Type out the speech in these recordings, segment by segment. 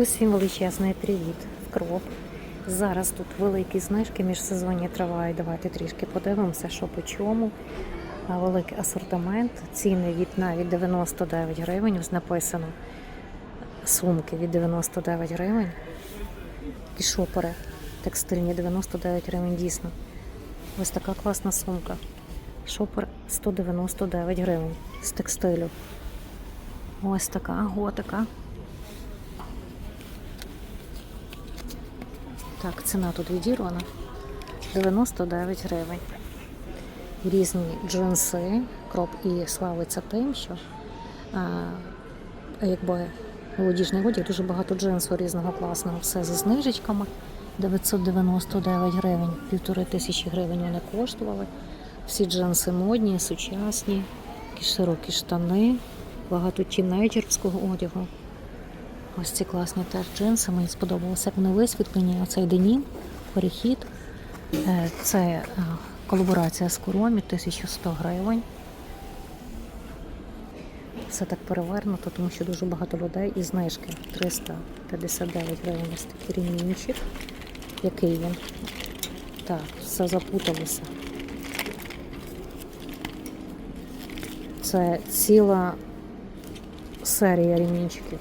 Усім величезний привіт в кроп. Зараз тут великі знижки міжсезонні тривають. Давайте трішки подивимося, що по чому. Великий асортимент, ціни від навіть 99 гривень. Ось написано сумки від 99 гривень. І шопери текстильні 99 гривень дійсно. Ось така класна сумка. Шопер 199 гривень з текстилю. Ось така готика. Так, ціна тут відірвана. 99 гривень. Різні джинси, кроп і славиться тим, що а, якби молодіжний одяг дуже багато джинсу різного класного, все зі знижечками. 999 гривень, півтори тисячі гривень вони коштували. Всі джинси модні, сучасні, такі широкі штани, багато тінейджерського одягу. Ось ці класні теж джинси. Мені сподобалося, як вони висвітлені. Оцей денім, перехід. Е, Це е, колаборація з Куромі, 1100 гривень. Все так перевернуто, тому що дуже багато людей і знижки 359 гривень. Ось такий ремінчик. Який він? Так, все запуталося. Це ціла серія ремінчиків.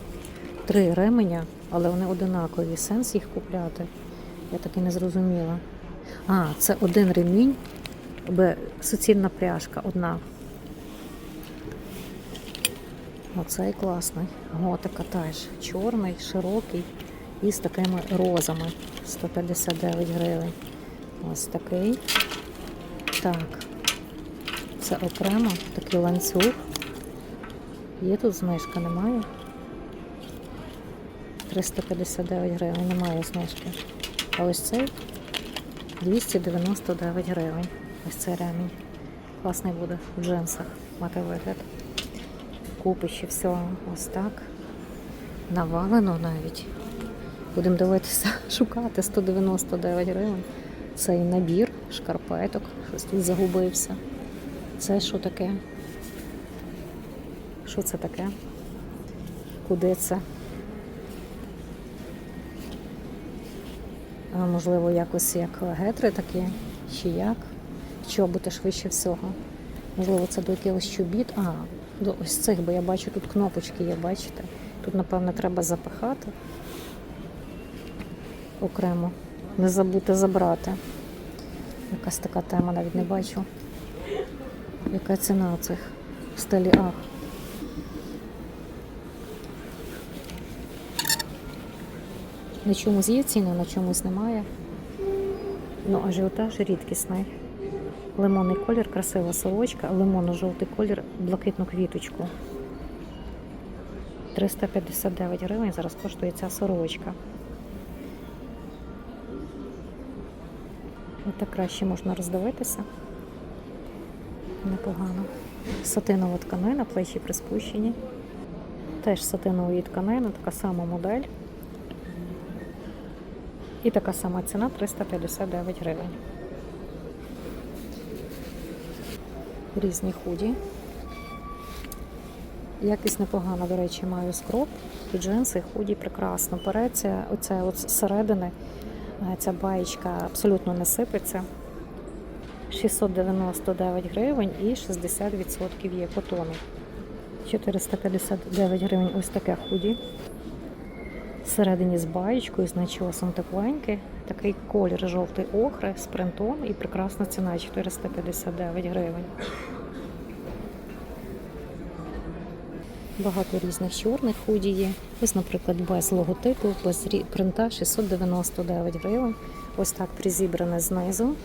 Три ременя, але вони одинакові. Сенс їх купляти. Я так і не зрозуміла. А, це один ремінь, суцільна пряжка одна. Оцей класний. Готика теж. Чорний, широкий і з такими розами. 159 гривень. Ось такий. Так. Це окремо такий ланцюг. Є тут знижка, немає? 359 гривень, немає знижки. А ось цей 299 гривень. Ось цей ремінь. Класний буде в джинсах мати вигляд. Купи ще всього ось так. Навалено навіть. Будемо дивитися, шукати 199 гривень. Цей набір шкарпеток, щось тут загубився. Це що таке? Що це таке? Куди це? Можливо, якось як гетри такі, чи як? Чоботи швидше всього. Можливо, це до якихось чобіт. А, до ось цих, бо я бачу, тут кнопочки є, бачите? Тут, напевно, треба запихати окремо. Не забути забрати. Якась така тема, навіть не бачу. Яка ціна цих в ах? На чомусь є ціни, на чомусь немає. Ну, ажіотаж рідкісний. Лимонний колір, красива сорочка, лимонно-жовтий колір, блакитну квіточку. 359 гривень зараз коштує ця сорочка. Отак краще можна роздивитися. Непогано. Сатинова тканина, плечі приспущені. Теж сатинової тканини, така сама модель. І така сама ціна 359 гривень. Різні худі. Якість непогана, до речі, маю скроп, і джинси, худі прекрасно. Переться, оце от зсередини, е, ця баєчка абсолютно не сипеться. 699 гривень і 60% є котону. 459 гривень ось таке худі. Всередині з баєчкою, з начосом тепленьке. Такий колір жовтий охри з принтом і прекрасна ціна 459 гривень. Багато різних чорних худі є. Ось, наприклад, без логотипу, без принта 699 гривень. Ось так призібране знизу.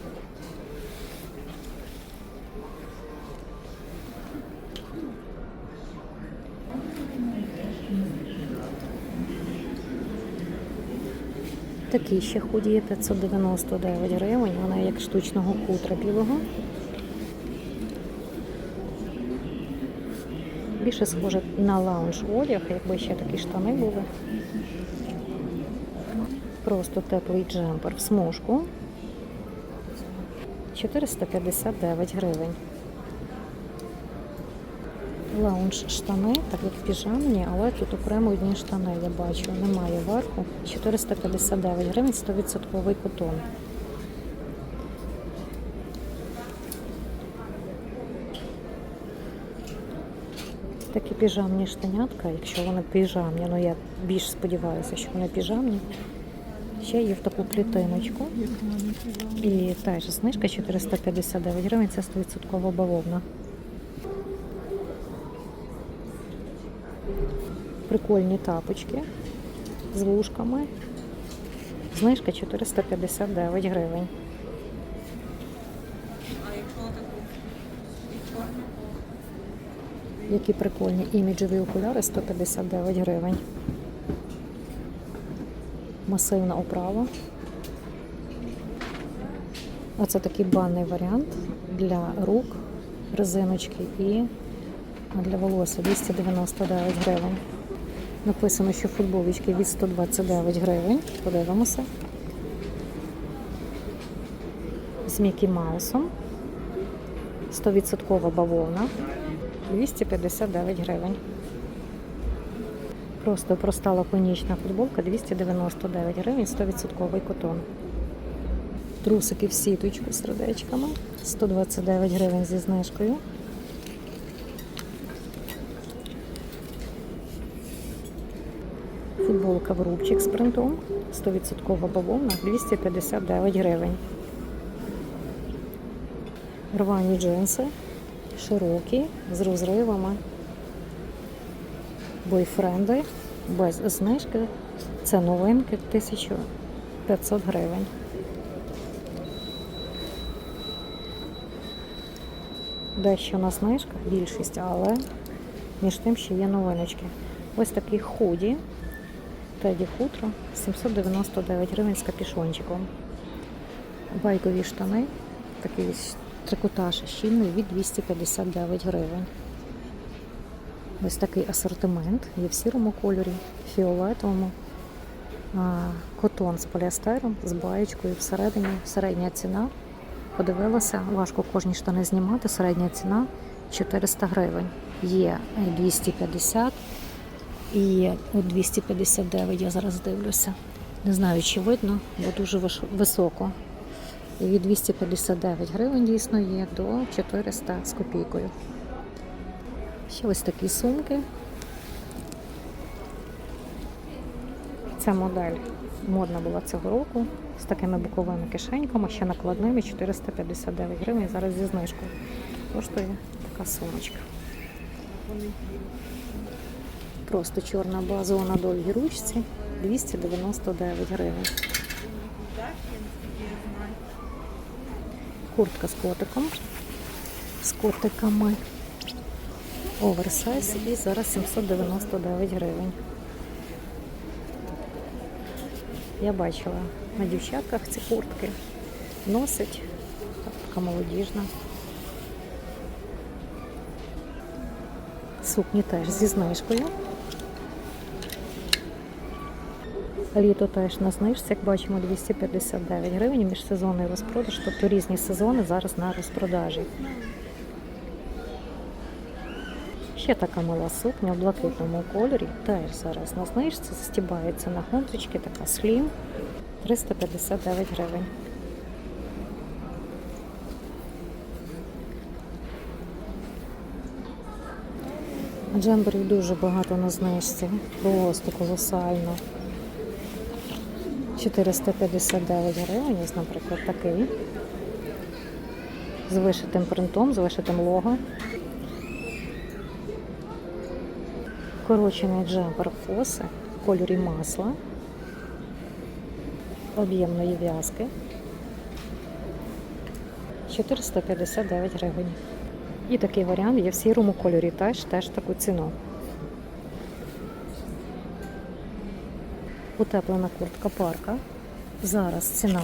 Такі ще худі є 599 гривень. Вона як штучного хутра білого. Більше схоже на лаунж одяг, якби ще такі штани були. Просто теплий джемпер в смужку. 459 гривень. Лаунж штани, так як піжамні, але тут окремо одні штани я бачу. Немає верху. 459 гривень, 100% котон. Такі піжамні штанятка, якщо вони піжамні, ну я більш сподіваюся, що вони піжамні. Ще є в таку клітиночку. І теж знижка 459 гривень, це 100% бавовна. Прикольні тапочки з вушками. Знижка 459 гривень. Які прикольні іміджеві окуляри 159 гривень. Масивна оправа. Оце такий банний варіант для рук, резиночки і для волосся 299 гривень. Написано, що футболочки від 129 гривень. Подивимося. З Мікі Маусом. 100% бавовна. 259 гривень. Просто проста лаконічна футболка 299 гривень, 100% котон. Трусики в сіточку з сердечками 129 гривень зі знижкою. Футболка в рубчик з принтом 100% бавовна 259 гривень. Рвані джинси широкі, з розривами. Бойфренди без знижки. Це новинки 1500 гривень. Дещо на знижках, більшість, але між тим ще є новиночки. Ось такі худі. Теді хутро 799 гривень з капішончиком. Байкові штани. Такий трикотаж щільний від 259 гривень. Ось такий асортимент. Є в сірому кольорі, фіолетовому, котон з поліестером, з баєчкою всередині. Середня ціна. Подивилася, важко кожні штани знімати. Середня ціна 400 гривень. Є 250 і от 259, я зараз дивлюся. Не знаю, чи видно, бо дуже високо. І від 259 гривень дійсно є до 400 з копійкою. Ще ось такі сумки. Ця модель модна була цього року з такими боковими кишеньками, ще накладними 459 гривень. Зараз зі знижкою коштує така сумочка. Просто чорна базова на довгій ручці 299 гривень. Куртка з котиком. З котиками. Оверсайз і зараз 799 гривень. Я бачила на дівчатках ці куртки. Носить. Така молодіжна. Сукні теж зі знижкою. Літо теж на знижці, як бачимо, 259 гривень, міжсезонний розпродаж, тобто різні сезони зараз на розпродажі. Ще така мала сукня в блакитному кольорі, теж зараз на знижці, застібається на гонточки, така слім, 359 гривень. Джемберів дуже багато на знижці, просто колосально. 459 гривень, ось, наприклад, такий. З вишитим принтом, з вишитим лого. Корочений джемпер фоси в кольорі масла. Об'ємної в'язки. 459 гривень. І такий варіант є в сірому кольорі, теж, теж таку ціну. Утеплена куртка парка. Зараз ціна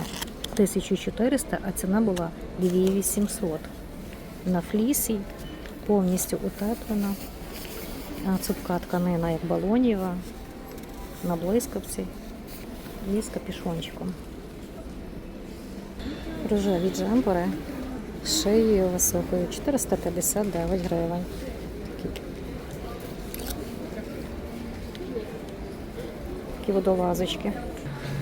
1400, а ціна була 2800. На флісі повністю утеплена. Цупка тканина як балоніва, на блискавці і з капішончиком. Рожеві джемпери з шиєю високою 459 гривень. Такі такі водолазочки.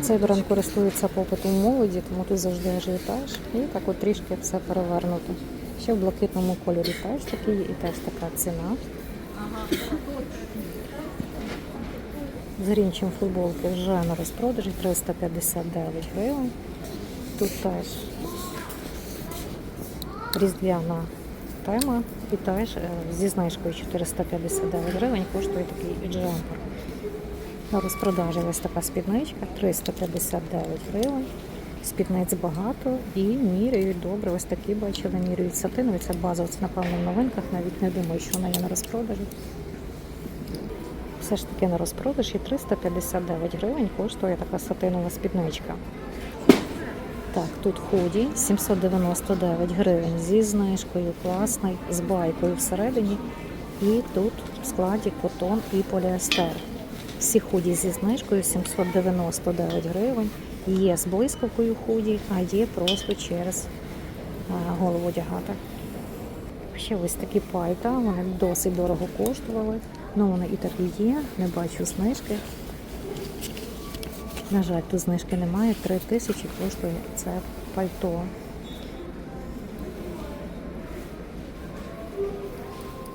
Цей бренд користується попитом молоді, тому тут завжди ажіотаж. І так от трішки все перевернуто. Ще в блакитному кольорі теж такий і теж така ціна. З грінчем футболки вже на розпродажі 359 гривень. Тут теж різдвяна тема і теж е, зі знижкою 459 гривень коштує такий джемпер. На розпродажі ось така спідничка 359 гривень. Спідниць багато і міряють добре. Ось такі бачили, міряють сатинові. Це базово, це напевно в новинках. Навіть не думаю, що вона є на розпродажі. Все ж таки на розпродажі 359 гривень коштує така сатинова спідничка. Так, тут худі 799 гривень зі знижкою, класний, з байкою всередині. І тут в складі котон і поліестер. Всі худі зі знижкою 799 гривень. Є з блискавкою худі, а є просто через голову одягати. Ще ось такі пальта, вони досить дорого коштували. Ну вони і такі є, не бачу знижки. На жаль, тут знижки немає. 3 тисячі коштує це пальто.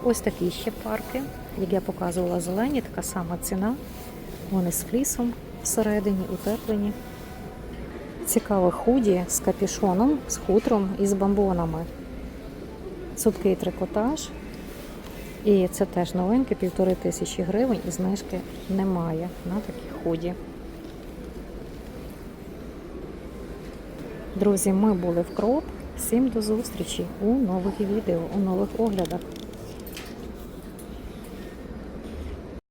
Ось такі ще парки, як я показувала зелені, така сама ціна. Вони з флісом всередині, утеплені. Цікаве худі з капюшоном, з хутром і з бамбонами. Суткий трикотаж. І це теж новинки, півтори тисячі гривень і знижки немає на такі худі. Друзі, ми були в Кроп. Всім до зустрічі у нових відео, у нових оглядах.